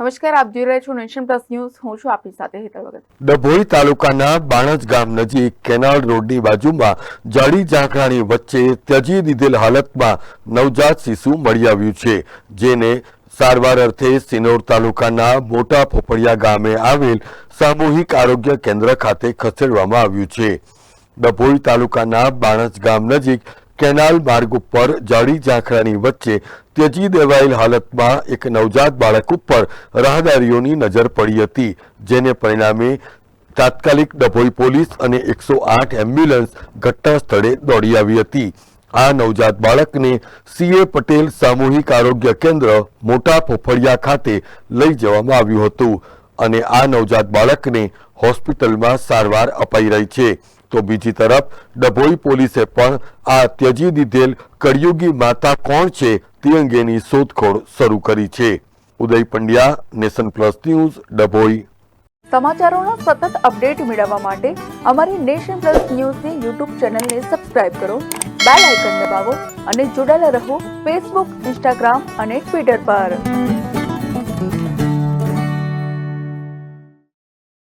નમસ્કાર, આપ જોઈ રહ્યા છો નેશન પ્લસ ન્યૂઝ. હું છું આપની સાથે હેતલ વગર ડભોઈ તાલુકાના બાણજ ગામ નજીક કેનાલ રોડની બાજુમાં જાડી ઝાંખરાની વચ્ચે ત્યજી દીધેલ હાલતમાં નવજાત શિશુ મળી આવ્યું છે, જેને સારવાર અર્થે સિનોર તાલુકાના મોટા ફોફડિયા ગામે આવેલ સામૂહિક આરોગ્ય કેન્દ્ર ખાતે ખસેડવામાં આવ્યું છે. ડભોઈ તાલુકાના બાણજ ગામ નજીક કેનાલ માર્ગ ઉપર જાડી ઝાંખરાની વચ્ચે ત્યજી દેવાયેલ હાલતમાં એક નવજાત બાળક ઉપર રાહદારીઓની નજર પડી હતી, જેને પરિણામે તાત્કાલિક ડભોઈ પોલીસ અને એકસો આઠ એમ્બ્યુલન્સ ઘટના સ્થળે દોડી આવી હતી. આ નવજાત બાળકને સીએ પટેલ સામૂહિક આરોગ્ય કેન્દ્ર મોટા ફોફડિયા ખાતે લઈ જવામાં આવ્યું હતું. અને આ નવજાત બાળકને હોસ્પિટલમાં સારવાર અપાઈ રહી છે. તો બીજી તરફ, ડભોઈ પોલીસે પણ આ ત્યજી દીધેલ કળિયુગી માતા કોણ છે તે અંગેની શોધખોળ શરૂ કરી છે. Uday Pandya, nation plus news, Dabhoi. સમાચારોના સતત અપડેટ મેળવવા માટે અમારી નેશન પ્લસ ન્યૂઝની યુટ્યુબ ચેનલને સબસ્ક્રાઇબ કરો, બેલ આઇકન દબાવો અને જોડાયેલા રહો ફેસબુક, ઇન્સ્ટાગ્રામ અને ટ્વિટર પર.